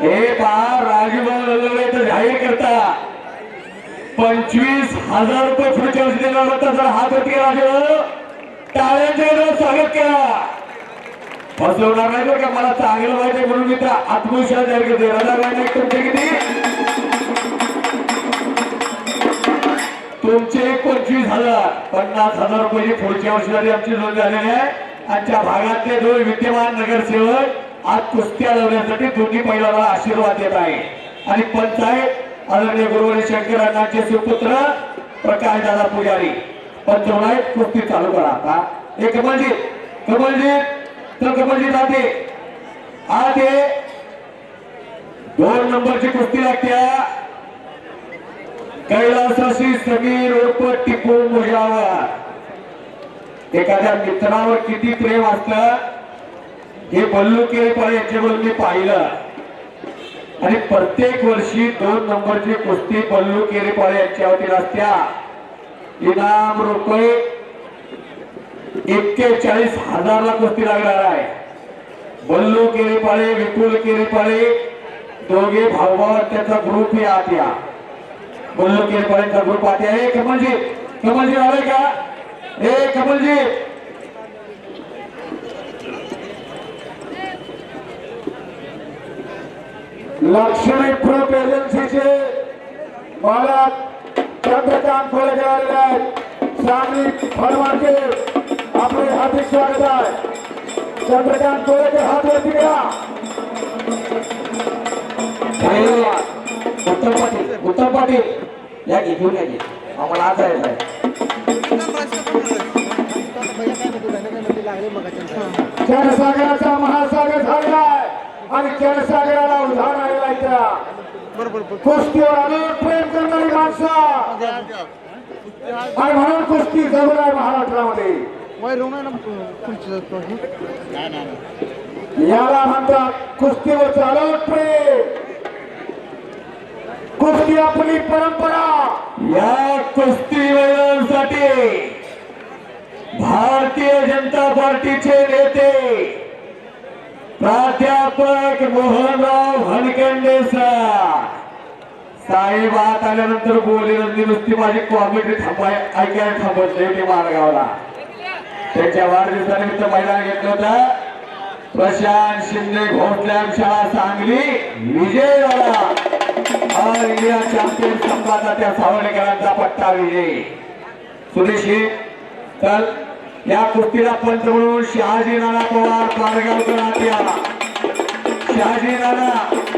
हे पहा राजभवन जाहीर करता. पंचवीस हजार रुपये फ्युचर्स दिला होता. जर हात होती राजभाऊ टाळ्याच्या केला. फसवणार नाही का? मला चांगलं पाहिजे म्हणून मी त्या आत्मविश्वास जाहीर करते राजाबाई तुमचे किती? तुमचे पंचवीस हजार. पन्नास हजार रुपये पुढच्या वर्षी आमची नोंद झालेली आहे. आमच्या भागातले दोन विद्यमान नगरसेवक आज कुस्त्या लावण्यासाठी दोन्ही महिलांना आशीर्वाद देत आहे. आणि पंचायत आदरणीय गुरुवारी शंकर अण्णांचे सुपुत्र प्रकाश दादा पुजारी. पंचवणाय कुस्ती चालू करा आता. हे कमलजीत कमलजीत तर कमलजीत आते आते. दोन नंबरची कुस्ती लागते. कैलासाशी समीर उर्फ टिपू मुजावर. एखाद्या मित्रावर किती प्रेम असतं? हे बल्लू केळीपाळे यांच्याकडून मी पाहिलं. आणि प्रत्येक वर्षी दोन नंबरची कुस्ती बल्लू केरेपाळे यांच्या वतीला असत्या. इनाम रुपये एक्केचाळीस हजारला कुस्ती लागणार आहे. बल्लू केरेपाळे विपुल केरेपाळे दोघे भाऊभाव त्याचा ग्रुप हे आत या बल्लू केरेपाळेचा ग्रुप आत या हे कमलजी कमलजी आले का? हे कमलजी लक्ष्मी फ्रूट एजन्सीचे मालक चंद्रकांत आलेले आहेत. सांगली फळमार्के आपले हार्दिक स्वागत आहे. चंद्रकांत खोलेकर हात वरती धन्यवाद. उत्तम पाटील उत्तम पाटील. या घे घेऊन या घे. आम्हाला आज जायचं आहे. क्षणसागराचा महासागर झालेला आहे आणि क्षणसागराला त्या कुस्तीवर अनेक प्रेम करणारी माणसं. आणि म्हणून कुस्ती जवळ आहे महाराष्ट्रामध्ये. याला म्हणतात कुस्तीवर चालू प्रेम. कुस्ती आपली परंपरा. या कुस्ती मैदानासाठी भारतीय जनता पार्टीचे नेते प्राध्यापक मोहनराव हनकंडे साहेब आत आल्यानंतर बोलली नंदी नुसती माझी कॉमेडी थांबाय ऐकायला थांबत नाही मारगावला मार्गावला त्यांच्या वाढदिवसानिमित्त मैदान घेतलं होतं. प्रशांत शिंदे घोटल्याम शाळा सांगली विजय झाला ऑल इंडिया चॅम्पियन संघाचा त्या सावळेकरांचा पट्टा विजय. सुरेशी चल. या कुस्तीला पंच म्हणून शहाजी नाना पवार पारगावकर 大変だな。